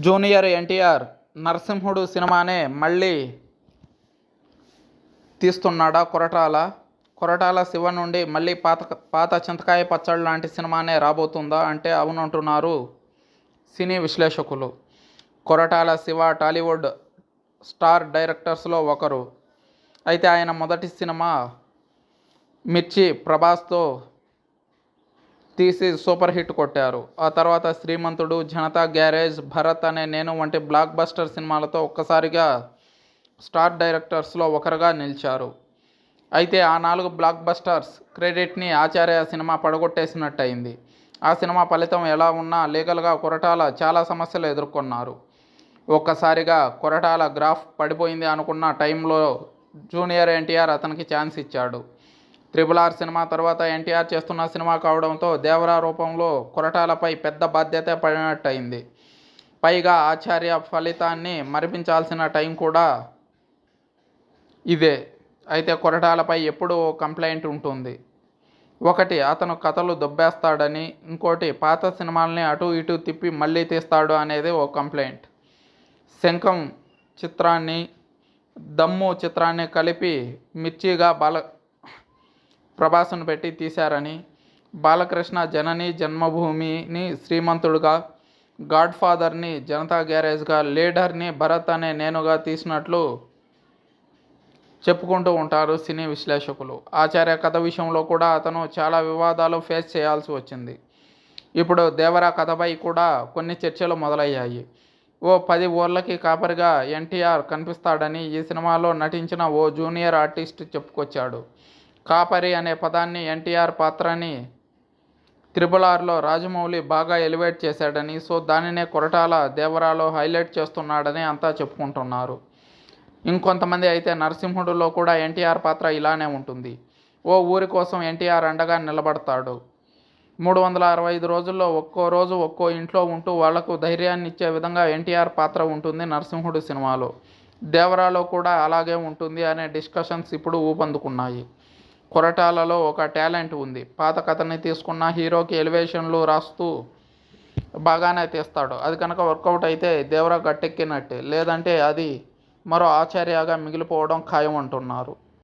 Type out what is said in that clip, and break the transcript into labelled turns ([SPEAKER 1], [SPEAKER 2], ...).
[SPEAKER 1] Junior NTR నరసింహుడు సినిమానే మళ్ళీ తీస్తున్నాడా కొరటాల? కొరటాల శివ నుండి మళ్ళీ పాత పాత చింతకాయ పచ్చళ్ళ లాంటి సినిమానే రాబోతుందా అంటే అవునంటున్నారు సినీ విశ్లేషకులు. కొరటాల శివ టాలీవుడ్ స్టార్ డైరెక్టర్స్లో ఒకరు. అయితే ఆయన మొదటి సినిమా మిర్చి ప్రభాస్తో తీసి సూపర్ హిట్ కొట్టారు. ఆ తర్వాత శ్రీమంతుడు జనతా గ్యారేజ్ భరత్ అనే నేను వంటి బ్లాక్ బస్టర్ సినిమాలతో ఒక్కసారిగా స్టార్ డైరెక్టర్స్లో ఒకరుగా నిలిచారు. అయితే ఆ నాలుగు బ్లాక్ బస్టర్స్ క్రెడిట్ని ఆచార్య సినిమా పడగొట్టేసినట్టయింది. ఆ సినిమా ఫలితం ఎలా ఉన్నా లీగల్గా కొరటాల చాలా సమస్యలు ఎదుర్కొన్నారు. ఒక్కసారిగా కొరటాల గ్రాఫ్ పడిపోయింది అనుకున్న టైంలో జూనియర్ ఎన్టీఆర్ అతనికి ఛాన్స్ ఇచ్చాడు. త్రిబుల్ ఆర్ సినిమా తర్వాత ఎన్టీఆర్ చేస్తున్న సినిమా కావడంతో దేవరా రూపంలో కొరటాలపై పెద్ద బాధ్యత పడినట్టయింది. పైగా ఆచార్య ఫలితాన్ని మరిపించాల్సిన టైం కూడా ఇదే. అయితే కొరటాలపై ఎప్పుడూ ఓ కంప్లైంట్ ఉంటుంది. ఒకటి అతను కథలు దొబ్బేస్తాడని ఇంకోటి పాత సినిమాల్ని అటు ఇటు తిప్పి మళ్ళీ తీస్తాడు అనేది ఓ కంప్లైంట్. శంఖం చిత్రాన్ని దమ్ము చిత్రాన్ని కలిపి మిర్చిగా బల ప్రభాస్ను పెట్టి తీశారని బాలకృష్ణ జనని జన్మభూమిని శ్రీమంతుడుగా గాడ్ ఫాదర్ని జనతా గ్యారేజ్గా లీడర్ని భరత్ అనే నేనుగా తీసినట్లు చెప్పుకుంటూ ఉంటారు సినీ విశ్లేషకులు. ఆచార్య కథ విషయంలో కూడా అతను చాలా వివాదాలు ఫేస్ చేయాల్సి వచ్చింది. ఇప్పుడు దేవరా కథపై కూడా కొన్ని చర్చలు మొదలయ్యాయి. ఓ పది ఊర్లకి కాపరిగా ఎన్టీఆర్ కనిపిస్తాడని ఈ సినిమాలో నటించిన ఓ జూనియర్ ఆర్టిస్ట్ చెప్పుకొచ్చాడు. కాపరి అనే పదాన్ని ఎన్టీఆర్ పాత్రని త్రిబుల్ ఆర్లో రాజమౌళి బాగా ఎలివేట్ చేశాడని సో దానినే కొరటాల దేవరాలో హైలైట్ చేస్తున్నాడని అంతా చెప్పుకుంటున్నారు. ఇంకొంతమంది అయితే నరసింహుడులో కూడా ఎన్టీఆర్ పాత్ర ఇలానే ఉంటుంది. ఓ ఊరి కోసం ఎన్టీఆర్ అండగా నిలబడతాడు. మూడు వందల అరవై ఐదు రోజుల్లో ఒక్కో రోజు ఒక్కో ఇంట్లో ఉంటూ వాళ్ళకు ధైర్యాన్ని ఇచ్చే విధంగా ఎన్టీఆర్ పాత్ర ఉంటుంది నరసింహుడు సినిమాలో. దేవరాలో కూడా అలాగే ఉంటుంది అనే డిస్కషన్స్ ఇప్పుడు ఊపందుకున్నాయి. కొరటాలలో ఒక టాలెంట్ ఉంది. పాత కథని తీసుకున్న హీరోకి ఎలివేషన్లు రాస్తూ బాగానే తీస్తాడు. అది కనుక వర్కౌట్ అయితే దేవరా గట్టెక్కినట్టే. లేదంటే అది మరో ఆచార్యగా మిగిలిపోవడం ఖాయం అంటున్నారు.